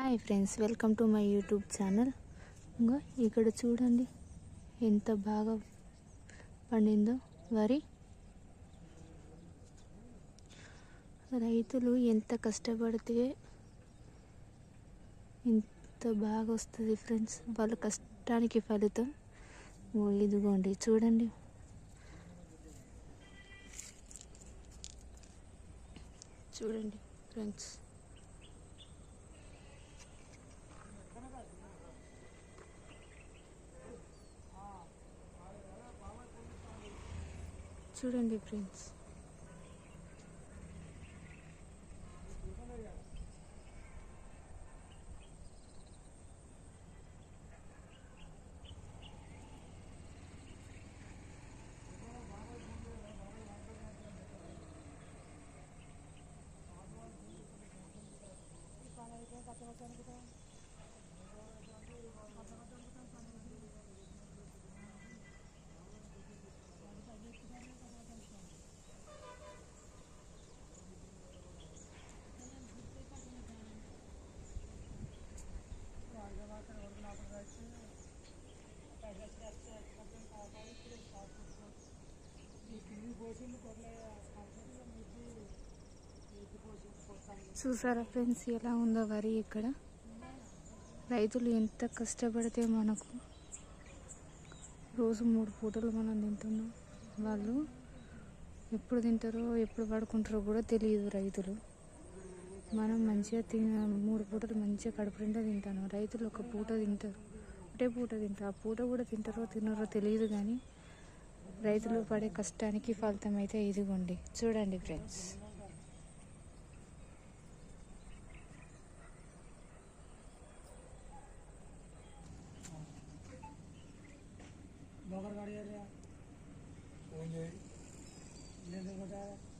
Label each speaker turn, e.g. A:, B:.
A: Hi friends welcome to my YouTube channel. ఇంకా ఇక్కడ చూడండి ఎంత బాగా పండిందో. వరి. రైతులు ఎంత కష్టపడితే ఇంత బాగా వస్తుంది ఫ్రెండ్స్ వాళ్ళ కష్టానికి ఫలితం. ఇదిగోండి చూడండి. చూడండి ఫ్రెండ్స్. చూడండి ఫ్రెండ్స్ చూసారా ఫ్రెండ్స్ ఎలా ఉందో వరి ఇక్కడ. రైతులు ఎంత కష్టపడితే మనకు రోజు మూడు పూటలు మనం తింటున్నాం. వాళ్ళు ఎప్పుడు తింటారో ఎప్పుడు పడుకుంటారో కూడా తెలియదు రైతులు. మనం మంచిగా తిన మూడు పూటలు మంచిగా కడుపు నిండా తింటాను. రైతులు ఒక పూట తింటారు. ఒకటే పూట తింటారు. ఆ పూట కూడా తింటారో తినరో తెలియదు కానీ రైతులు పడే కష్టానికి ఫలితం అయితే ఇదిగోండి. చూడండి ఫ్రెండ్స్. 那个啥。